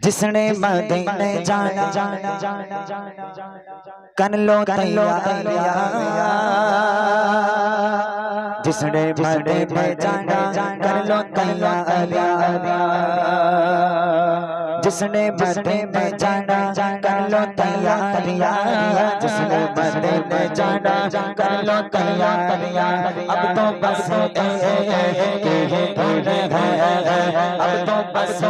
जिसने मदीने जाना कर लो तैयारियाँ जिसने मदीने जाना कर लो तैयारियाँ जिसने मदीने जाना कर लो तैयारियाँ जिसने मदीने जाना कर लो तैयारियाँ अब तो बस ए ए के हैं अब तो बस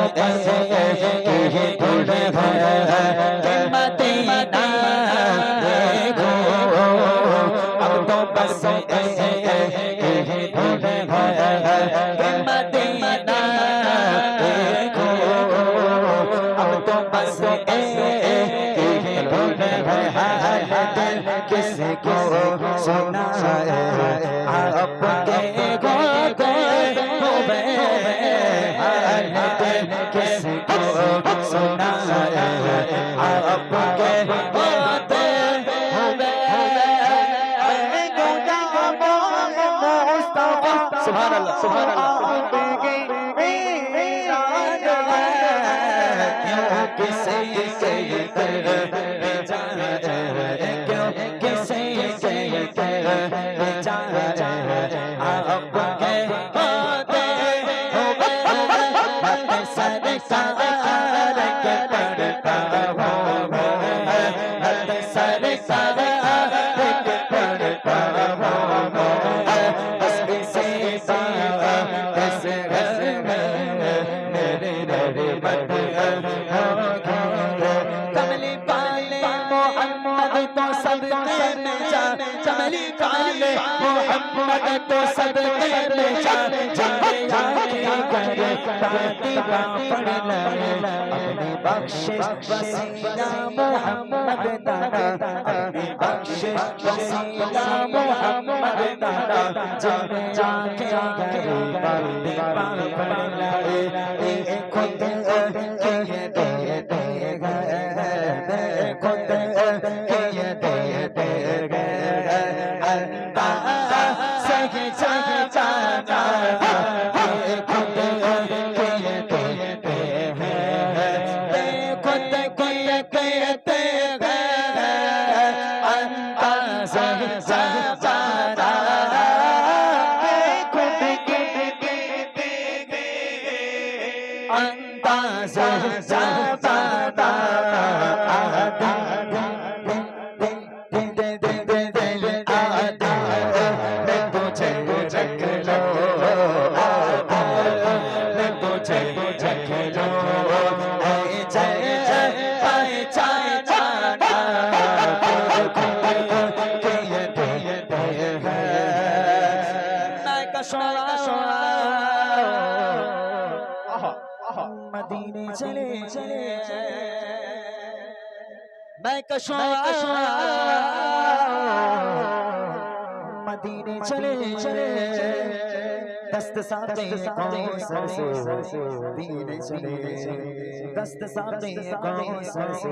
मोहम्मद तो सब में जान जंगे आके करे ताती पड़ लगे अपनी बख्शिश वसीला मोहम्मद दादा अपनी बख्शिश वसीला मोहम्मद दादा जंगे आके करे ताती पड़ लगे ए खुद के ये मदीने चले चले मैं कशो मदीने चले चले दस्त साथे कौसर से पीने चले दस्त साथे कौसर से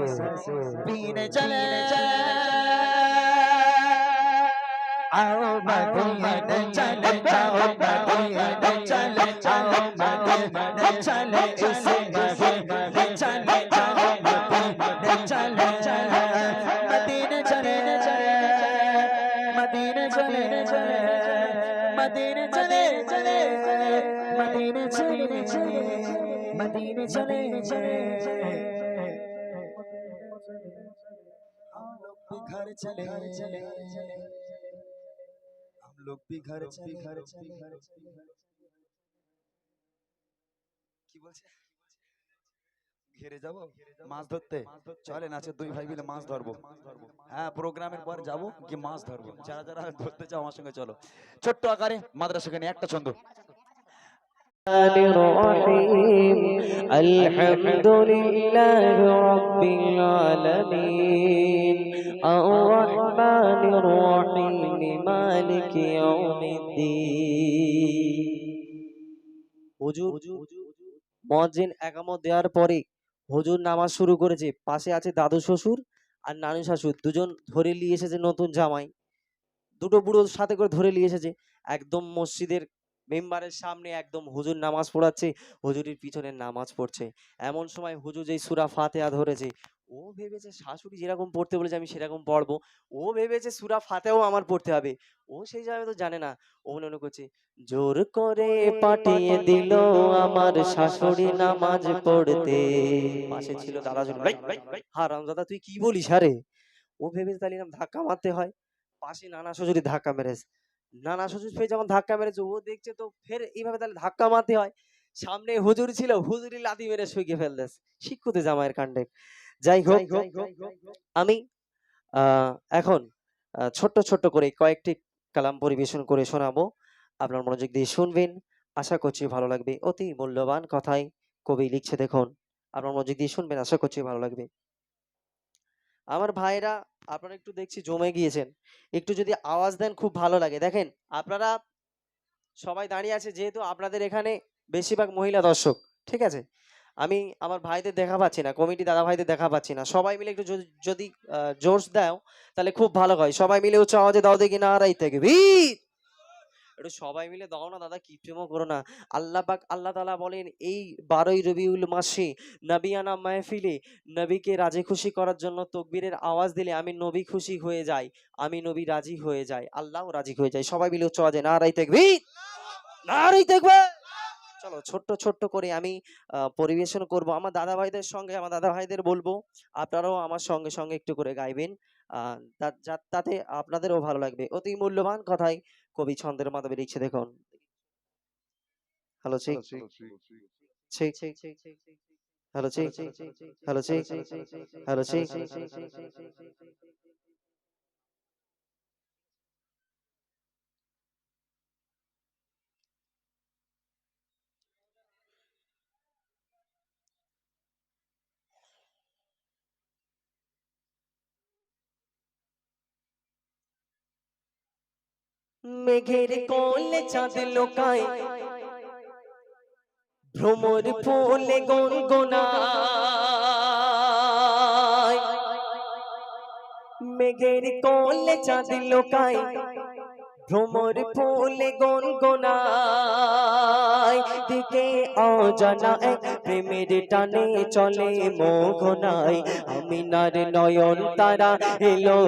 पीने चले आओ मदीने चले जाओ मदीने चले जाओ मदीने चले इस চলে चले चले মাছ চলে দুই ভাই মিলে মাছ ধরবো। হ্যাঁ প্রোগ্রামের পর মাছ ধরবো। যারা যারা ধরতে চাও আমার সঙ্গে চলো। ছোট্ট আকারে মাদ্রাসা একটা ছন্দ। الحمد لله رب العالمين الرحمن الرحيم مالك يوم الدين হুজুর মসজিদ একামত দেওয়ার পরে হুজুর নামাজ শুরু করেছে পাশে আছে দাদু শ্বশুর আর নানু শাশুর দুজন ধরে নিয়ে এসেছে নতুন জামাই দুটো বুড়ো সাথে করে ধরে নিয়ে এসেছে একদম মসজিদের মেম্বারের সামনে একদম হুজুর নামাজ পড়াচ্ছে হুজুরের পিছনে নামাজ পড়ছে। এমন সময় হুজুর যেই সুরা ফাতেহা ধরেছে ও ভেবেছে শাশুড়ি যেরকম পড়তে বলেছে আমি সেরকম পড়ব। ও ভেবেছে সুরা ফাতেহাও আমার পড়তে হবে। ও সেই জায়গায় তো জানে না। ও মনে মনে করছে জোর করে পাঠিয়ে দিল আমার শাশুড়ি নামাজ পড়তে। পাশে ছিল দাদা ছিল হারাম দাদা তুই কি বলিস? আরে ও ভেবেছে তাহলে ধাক্কা মারতে হয়। পাশে নানা শ্বশুরি ধাক্কা মেরেছে। নানা শ্বশুর ফের যখন ধাক্কা মেরেছে ও দেখছে তো ফের এইভাবে তাহলে ধাক্কা মারতে হয়। সামনে হুজুর ছিল হুজুরি লাথি মেরে শুইকে ফেলতেছে। শিক্ষতে জামাইয়ের কাণ্ডে। যাই হোক আমি আহ, এখন ছোট্ট ছোট্ট করে কয়েকটি কালাম পরিবেশন করে শোনাবো। আপনার মনোযোগ দিয়ে শুনবেন। আশা করছি ভালো লাগবে। অতি মূল্যবান কথাই কবি লিখছে দেখুন। আপনার মনোযোগ দিয়ে শুনবেন আশা করছি ভালো লাগবে। আমার ভাইরা আপনারা একটু দেখছি জমে গিয়েছেন। একটু যদি আওয়াজ দেন খুব ভালো লাগে। দেখেন, আপনারা সবাই দাঁড়িয়ে আছে যেহেতু আপনাদের এখানে বেশিরভাগ মহিলা দর্শক, ঠিক আছে? আমি আমার ভাইদের দেখা পাচ্ছি না, কমিটি দাদা ভাইদের দেখা পাচ্ছি না। সবাই মিলে একটু যদি- জোশ দাও, তাহলে খুব ভালো হয়। সবাই মিলে উচ্চ আওয়াজে দাও দেখি না, আর থেকে একটু সবাই মিলে দাও না দাদা কিপ্রেমও করো না। আল্লাহ পাক, আল্লাহ তালা বলেন, এই বারোই রবিউল মাসে নবী আনা মাহফিলে নবীকে রাজি খুশি করার জন্য তকবীরের আওয়াজ দিলে আমি নবী খুশি হয়ে যাই, আমি নবী রাজি হয়ে যাই, আল্লাহও রাজি হয়ে যায়। সবাই মিলে উচ্চ আওয়াজে নারাই দেখবি নারাই দেখবে চলো ছোট্ট ছোট্ট করে আমি পরিবেশন করব। আমার দাদা ভাইদের সঙ্গে আমার দাদা ভাইদের বলব আপনারাও আমার সঙ্গে সঙ্গে একটু করে গাইবেন। আহ, তাতে আপনাদেরও ভালো লাগবে। অতি মূল্যবান কথাই কবি ছন্দের মাধ্যমে লিখছে দেখুন। হ্যালো ঠিক ঠিক হ্যালো ঠিক হ্যালো ঠিক হ্যালো ঠিক মেঘের কোলে চাঁদ লোকায়। ভ্রমর ফুলে গনগনায়। মেঘের কোলে চাঁদ লোকায়। ভ্রমর ফুলে গনগনায়। দিকে অজানা এক প্রেমের টানে চলে মোহনায় আমিনার নয়ন তারা এলো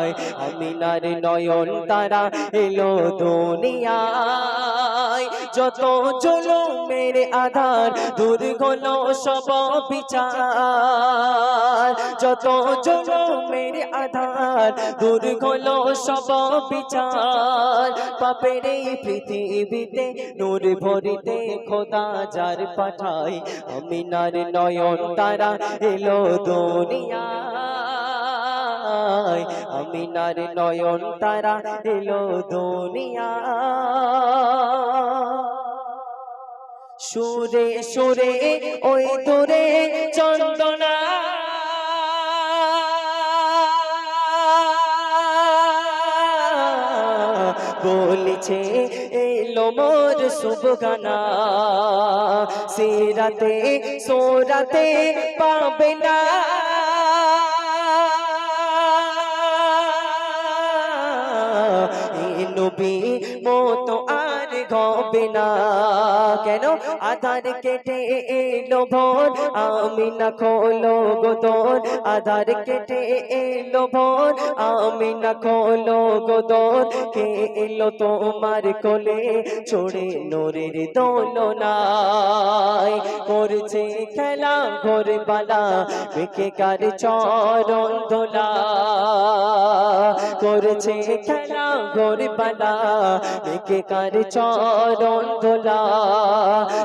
দুনিয়ায় আমিনার নয়ন তারা এলো দুনিয়ায়। যত চলো মেরে আধার দূর হলো সব বিচার। যত চলো মেরে আধার দূর হলো সব বিচার। পাপের এই পৃথিবীতে নূর ভরিতে খোদা যার পাঠায়। আমিনার নয়ন তারা এলো দুনিয়ায় আমিনার নয়ন তারা এলো দুনিয়া। সুরে সুরে, ওই তোরে চন্দনা। বলেছে, এলো মোর শুভগানা। সিরাতে, সোরাতে পাবে না। নবী মতো আর গবে না কেন আধার কেটে এলো ভোর? আমি না খোলো গোদর আধার কেটে এলো ভোর। আমি না খোলো গোদর কে এলো তোমার কোলে? চড়ে করছে খেলা ঘোর বালা বেকে কার চরণ দোলা করেছে খেলা ঘোর বালা কার চরণ দোলা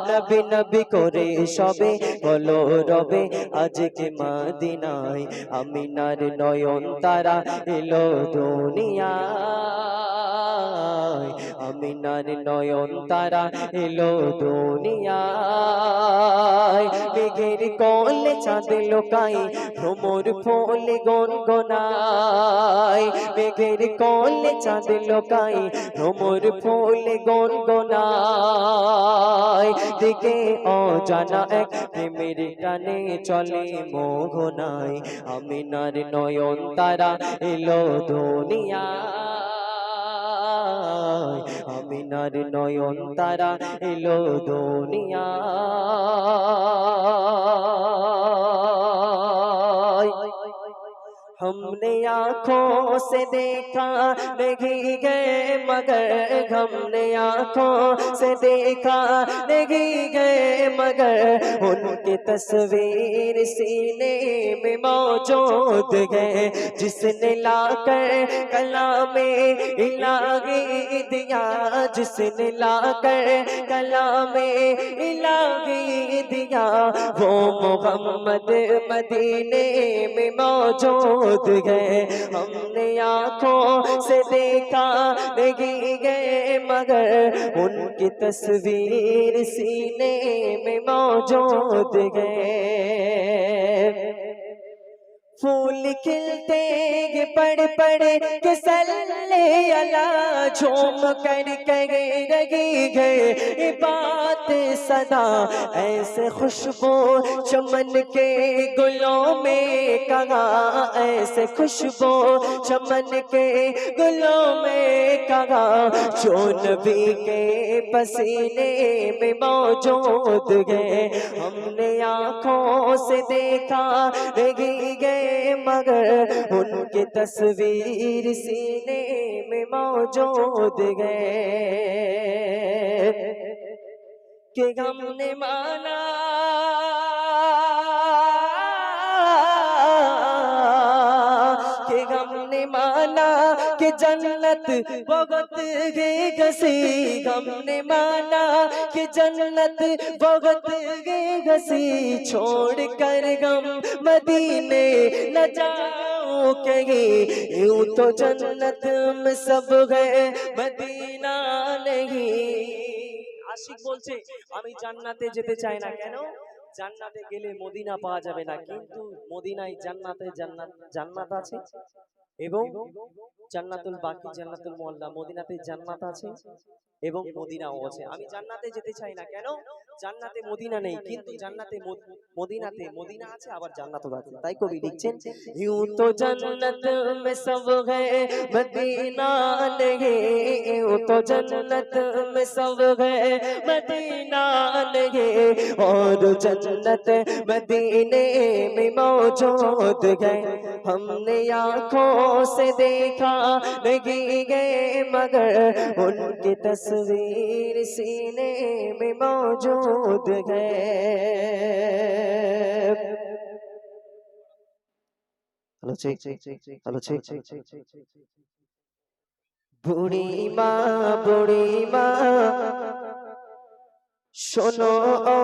নবী নবী করে সবে বলো রবে, আজকে মাদিনায় আমিনার নয়ন তারা এলো দুনিয়ায় আমিনার নয়ন তারা এলো দুনিয়ায়। মেঘের কলে চাঁদ লোকাই ভ্রমর ফলে গনগনায়। মেঘের কলে চাঁদ লোকাই ভ্রমর ফলে গনগনায়। দিকে অজানা এক প্রেমের টানে চলে মোহনায়। আমিনার নয়ন তারা এলো দুনিয়ায়। আমিনার নয়ন তারা এলো দুনিয়া। हमने आंखों से देखा नहीं गए मगर हमने आंखों से देखा नहीं गए मगर उनकी तस्वीर सीने में मौजूद है जिसने लाकर कला में इलाही दिया जिसने लाकर कला में इलाही दिया वो मोहम्मद मदीने में मौजूद गए। हमने आँखों से देखा नहीं गए मगर उनकी तस्वीर सीने में मौजूद गए। फूल खिलते ये पड़ पड़ के सल्ले अला झूम कर कहे रही गए ये बात सदा ऐसे खुशबू चमन के गुलों में कहा ऐसे खुशबू चमन के गुलों में कहा जो नबी के पसीने में मौजूद गए, हमने आँखों से देखा नहीं गए, मगर उनके तस्वीर सीने में मौजूद गए। कि हमने माना कि हमने माना कि जन्नत भगत गे घसी। हमने माना कि जन्नत भगत गे घसी। छोड़ कर गम मदीने न जाओ कहीं। यूँ तो जन्नत में सब गए मदीना नहीं। আশিক বলছে, আমি জান্নাতে যেতে চাই না কেন? জান্নাতে গেলে মদিনা পাওয়া যাবে না। কিন্তু মদিনায় জান্নাতে জান্নাত জান্নাত আছে? এবং জান্নাতুল বাকি জান্নাতুল মোল্লা মদিনাতে জান্নাত আছে এবং মদিনাও আছে আমি জান্নাতে যেতে চাই না কেন জান্নাতে মদিনা নেই কিন্তু জান্নাতে মদ- মদিনাতে মদিনা আছে আবার জান্নাতও আছে তাই কবি লিখছেন यूं तो जन्नत में सब है मदीना नहीं यूं तो जन्नत में सब है मदीना नहीं और जन्नत मदीने में मौजूद है हमने आंखों से देखा नहीं गए मगर उनकी तस्वीर सीने में मौजूद है হ্যালো চেক হ্যালো চেক বুড়ি মা বুড়ি মা শোনো ও